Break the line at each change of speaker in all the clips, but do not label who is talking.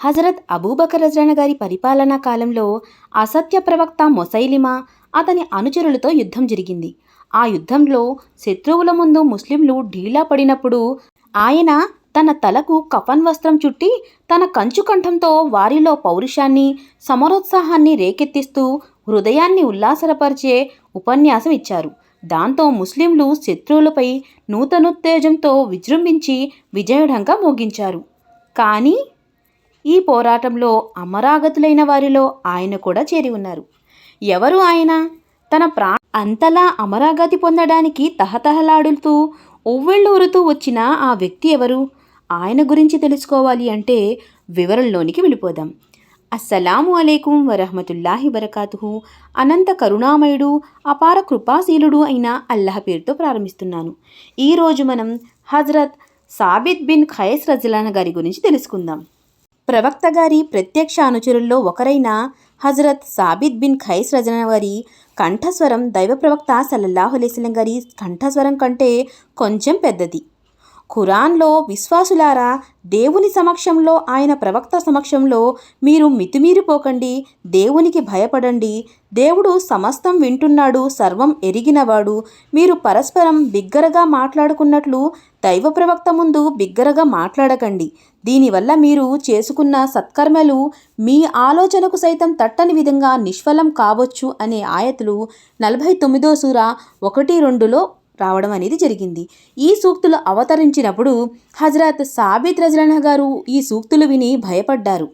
హజరత్ అబూబకర్ రజాన గారి పరిపాలనా కాలంలో అసత్య ప్రవక్త మొసైలిమా అతని అనుచరులతో యుద్ధం జరిగింది. ఆ యుద్ధంలో శత్రువుల ముందు ముస్లింలు ఢీలా పడినప్పుడు ఆయన తన తలకు కఫన్ వస్త్రం చుట్టి తన కంచుకంఠంతో వారిలో పౌరుషాన్ని సమరోత్సాహాన్ని రేకెత్తిస్తూ హృదయాన్ని ఉల్లాసరపరిచే ఉపన్యాసం ఇచ్చారు. దాంతో ముస్లింలు శత్రువులపై నూతనోత్తేజంతో విజృంభించి విజయుడంగా మోగించారు. కానీ ఈ పోరాటంలో అమరాగతులైన వారిలో ఆయన కూడా చేరి ఉన్నారు. ఎవరు ఆయన? తన ప్రా అంతలా అమరాగతి పొందడానికి తహతహలాడుతూ ఉవ్వెళ్ళూరుతూ వచ్చిన ఆ వ్యక్తి ఎవరు? ఆయన గురించి తెలుసుకోవాలి అంటే వివరంలోనికి వెళ్ళిపోదాం. అస్సలాము అలైకుం వరహమతుల్లాహి వరకాతుహు. అనంత కరుణామయుడు అపార కృపాశీలుడు అయిన అల్లాహ్ పేరుతో ప్రారంభిస్తున్నాను. ఈరోజు మనం హజరత్ సాబిద్ బిన్ ఖయస్ రజలాన గారి గురించి తెలుసుకుందాం. ప్రవక్త గారి ప్రత్యక్ష అనుచరుల్లో ఒకరైన హజరత్ సాబిద్ బిన్ ఖైస్ రజన వారి కంఠస్వరం దైవ ప్రవక్త సల్లల్లాహులేసలం గారి కంఠస్వరం కంటే కొంచెం పెద్దది. ఖురాన్లో విశ్వాసులారా దేవుని సమక్షంలో ఆయన ప్రవక్త సమక్షంలో మీరు మితిమీరిపోకండి దేవునికి భయపడండి. దేవుడు సమస్తం వింటున్నాడు సర్వం ఎరిగినవాడు. మీరు పరస్పరం బిగ్గరగా మాట్లాడుకున్నట్లు దైవ ప్రవక్త ముందు బిగ్గరగా మాట్లాడకండి. దీనివల్ల మీరు చేసుకున్న సత్కర్మలు మీ ఆలోచనకు సైతం తట్టని విధంగా నిష్ఫలం కావచ్చు అనే ఆయతులు నలభై తొమ్మిదో సూర ఒకటి రెండులో రావడం అనేది జరిగింది. ఈ సూక్తులు అవతరించినప్పుడు హజరత్ సాబిత్ రజలన గారు ఈ సూక్తులు విని భయపడ్డారు.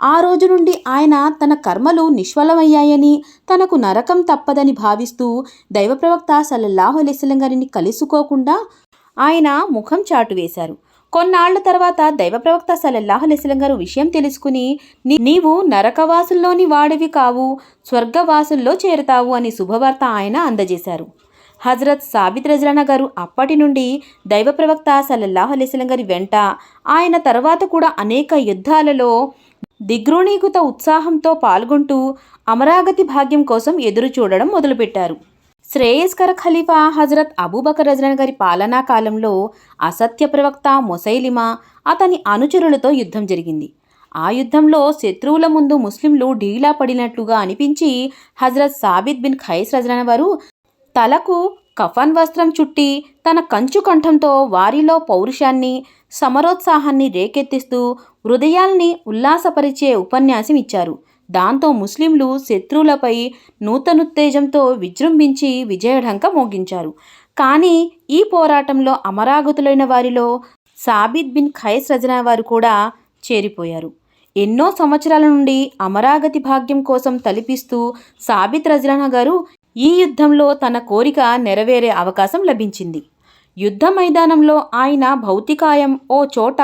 ఆ రోజు నుండి ఆయన తన కర్మలు నిష్ఫలమయ్యాయని తనకు నరకం తప్పదని భావిస్తూ దైవ ప్రవక్త సల్లల్లాహు అలైస్లం గారిని కలుసుకోకుండా ఆయన ముఖం చాటు వేశారు. కొన్నాళ్ళ తర్వాత దైవ ప్రవక్త సల్లల్లాహు అలైస్లం గారు విషయం తెలుసుకుని నీవు నరకవాసుల్లోని వాడివి కావు స్వర్గవాసుల్లో చేరతావు అని శుభవార్త ఆయన అందజేశారు. హజరత్ సాబిత్ రజలానా గారు అప్పటి నుండి దైవ ప్రవక్త సల్లల్లాహు అలైస్లం గారి వెంట ఆయన తర్వాత కూడా అనేక యుద్ధాలలో దిగ్రోణీకృత ఉత్సాహంతో పాల్గొంటూ అమరాగతి భాగ్యం కోసం ఎదురు చూడడం మొదలుపెట్టారు. శ్రేయస్కర ఖలీఫా హజరత్ అబూబకర్ రజరాన్ గారి పాలనా కాలంలో అసత్య ప్రవక్త మొసైలిమా అతని అనుచరులతో యుద్ధం జరిగింది. ఆ యుద్ధంలో శత్రువుల ముందు ముస్లింలు ఢీలా పడినట్లుగా అనిపించి హజరత్ సాబిద్ బిన్ ఖైస్ రజరాన్ వారు తలకు కఫన్ వస్త్రం చుట్టి తన కంచు కంఠంతో వారిలో పౌరుషాన్ని సమరోత్సాహాన్ని రేకెత్తిస్తూ హృదయాల్ని ఉల్లాసపరిచే ఉపన్యాసం ఇచ్చారు. దాంతో ముస్లింలు శత్రువులపై నూతనుత్తేజంతో విజృంభించి విజయఢంక మోగించారు. కానీ ఈ పోరాటంలో అమరాగతులైన వారిలో సాబిద్ బిన్ ఖైస్ రజనా వారు కూడా చేరిపోయారు. ఎన్నో సంవత్సరాల నుండి అమరాగతి భాగ్యం కోసం తలిపిస్తూ సాబిత్ రజనా గారు ఈ యుద్ధంలో తన కోరిక నెరవేరే అవకాశం లభించింది. యుద్ధ మైదానంలో ఆయన భౌతికాయం ఓ చోట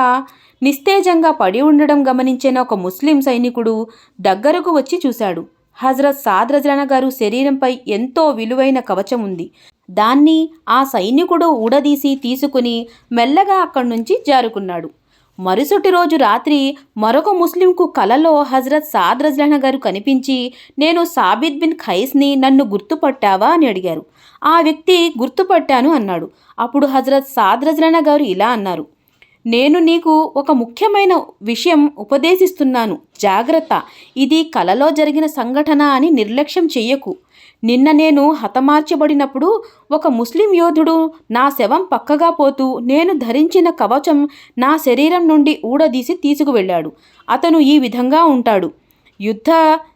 నిస్తేజంగా పడి ఉండడం గమనించిన ఒక ముస్లిం సైనికుడు దగ్గరకు వచ్చి చూశాడు. హజరత్ సాద్రజన గారు శరీరంపై ఎంతో విలువైన కవచం ఉంది. దాన్ని ఆ సైనికుడు ఊడదీసి తీసుకుని మెల్లగా అక్కడి నుంచి జారుకున్నాడు. మరుసటి రోజు రాత్రి మరొక ముస్లింకు కలలో హజరత్ సాద్ రజ్లహన గారు కనిపించి నేను సాబిద్ బిన్ ఖైస్ని నన్ను గుర్తుపట్టావా? అని అడిగారు. ఆ వ్యక్తి గుర్తుపట్టాను అన్నాడు. అప్పుడు హజరత్ సాద్ రజ్లహన గారు ఇలా అన్నారు. నేను నీకు ఒక ముఖ్యమైన విషయం ఉపదేశిస్తున్నాను. జాగ్రత్త. ఇది కలలో జరిగిన సంఘటన అని నిర్లక్ష్యం చెయ్యకు. నిన్న నేను హతమార్చబడినప్పుడు ఒక ముస్లిం యోధుడు నా శవం పక్కగా పోతూ నేను ధరించిన కవచం నా శరీరం నుండి ఊడదీసి తీసుకువెళ్ళాడు. అతను ఈ విధంగా ఉంటాడు. యుద్ధ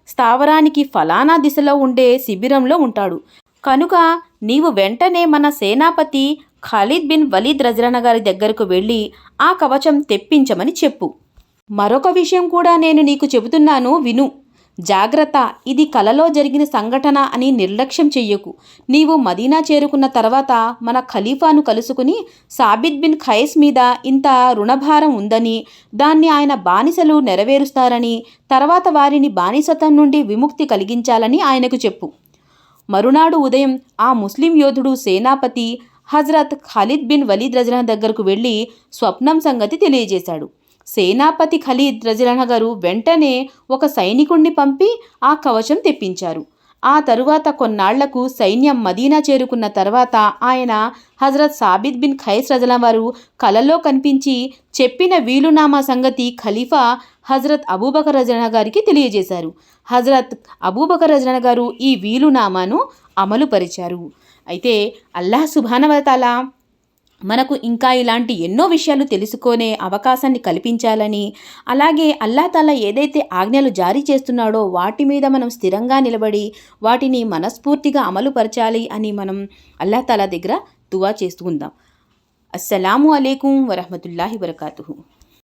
స్థావరానికి ఫలానా దిశలో ఉండే శిబిరంలో ఉంటాడు. కనుక నీవు వెంటనే మన సేనాపతి ఖాలిద్ బిన్ వలీద్ రజరానా గారి దగ్గరకు వెళ్ళి ఆ కవచం తెప్పించమని చెప్పు. మరొక విషయం కూడా నేను నీకు చెబుతున్నాను విను. జాగ్రత్త ఇది కలలో జరిగిన సంఘటన అని నిర్లక్ష్యం చెయ్యకు. నీవు మదీనా చేరుకున్న తర్వాత మన ఖలీఫాను కలుసుకుని సాబిద్ బిన్ ఖైస్ మీద ఇంత రుణభారం ఉందని దాన్ని ఆయన బానిసలు నెరవేరుస్తారని తర్వాత వారిని బానిసత్వం నుండి విముక్తి కలిగించాలని ఆయనకు చెప్పు. మరునాడు ఉదయం ఆ ముస్లిం యోధుడు సేనాపతి హజరత్ ఖలీద్ బిన్ వలీద్ రజనా దగ్గరకు వెళ్ళి స్వప్నం సంగతి తెలియజేశాడు. సేనాపతి ఖలీద్ రజనా గారు వెంటనే ఒక సైనికుణ్ణి పంపి ఆ కవచం తెప్పించారు. ఆ తరువాత కొన్నాళ్ళకు సైన్యం మదీనా చేరుకున్న తర్వాత ఆయన హజరత్ సాబిద్ బిన్ ఖైస్ రజలం వారు కలలో కనిపించి చెప్పిన వీలునామా సంగతి ఖలీఫా హజరత్ అబూబకర్ రజన గారికి తెలియజేశారు. హజరత్ అబూబకర్ రజన గారు ఈ వీలునామాను అమలుపరిచారు. అయితే అల్లాహ్ సుభానవతాల మనకు ఇంకా ఇలాంటి ఎన్నో విషయాలు తెలుసుకునే అవకాశాన్ని కల్పించాలని అలాగే అల్లా తాలా ఏదైతే ఆజ్ఞలు జారీ చేస్తున్నాడో వాటి మీద మనం స్థిరంగా నిలబడి వాటిని మనస్ఫూర్తిగా అమలుపరచాలి అని మనం అల్లాతాలా దగ్గర దువా చేసుకుందాం అస్సలాము అలైకుం వరహమతుల్లాహి వరకాతుహు.